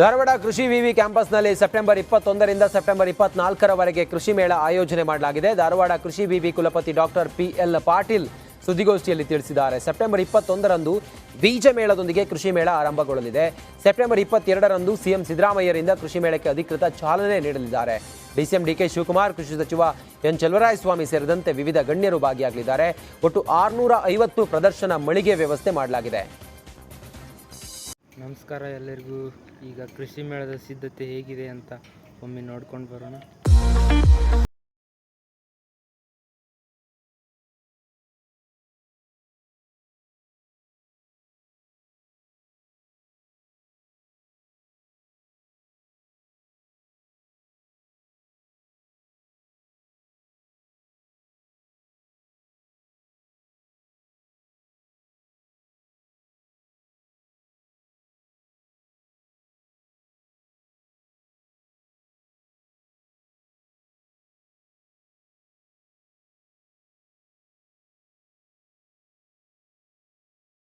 ಧಾರವಾಡ ಕೃಷಿ ವಿವಿ ಕ್ಯಾಂಪಸ್ನಲ್ಲಿ ಸೆಪ್ಟೆಂಬರ್ ಇಪ್ಪತ್ತೊಂದರಿಂದ ಸೆಪ್ಟೆಂಬರ್ ಇಪ್ಪತ್ನಾಲ್ಕರವರೆಗೆ ಕೃಷಿ ಮೇಳ ಆಯೋಜನೆ ಮಾಡಲಾಗಿದೆ. ಧಾರವಾಡ ಕೃಷಿ ವಿವಿ ಕುಲಪತಿ ಡಾಕ್ಟರ್ ಪಿ ಎಲ್ ಪಾಟೀಲ್ ಸುದ್ದಿಗೋಷ್ಠಿಯಲ್ಲಿ ತಿಳಿಸಿದ್ದಾರೆ. ಸೆಪ್ಟೆಂಬರ್ ಇಪ್ಪತ್ತೊಂದರಂದು ಬೀಜ ಮೇಳದೊಂದಿಗೆ ಕೃಷಿ ಮೇಳ ಆರಂಭಗೊಳ್ಳಲಿದೆ. ಸೆಪ್ಟೆಂಬರ್ ಇಪ್ಪತ್ತೆರಡರಂದು ಸಿಎಂ ಸಿದ್ದರಾಮಯ್ಯರಿಂದ ಕೃಷಿ ಮೇಳಕ್ಕೆ ಅಧಿಕೃತ ಚಾಲನೆ ನೀಡಲಿದ್ದಾರೆ. ಡಿಸಿಎಂ ಡಿಕೆ ಶಿವಕುಮಾರ್, ಕೃಷಿ ಸಚಿವ ಎನ್ ಚಲುವರಾಯಸ್ವಾಮಿ ಸೇರಿದಂತೆ ವಿವಿಧ ಗಣ್ಯರು ಭಾಗಿಯಾಗಲಿದ್ದಾರೆ. ಒಟ್ಟು ಆರುನೂರ ಐವತ್ತು ಪ್ರದರ್ಶನ ಮಳಿಗೆ ವ್ಯವಸ್ಥೆ ಮಾಡಲಾಗಿದೆ. ನಮಸ್ಕಾರ ಎಲ್ಲರಿಗೂ. ಈಗ ಕೃಷಿ ಮೇಳದ ಸಿದ್ಧತೆ ಹೇಗಿದೆ ಅಂತ ಒಮ್ಮೆ ನೋಡ್ಕೊಂಡು ಬರೋಣ.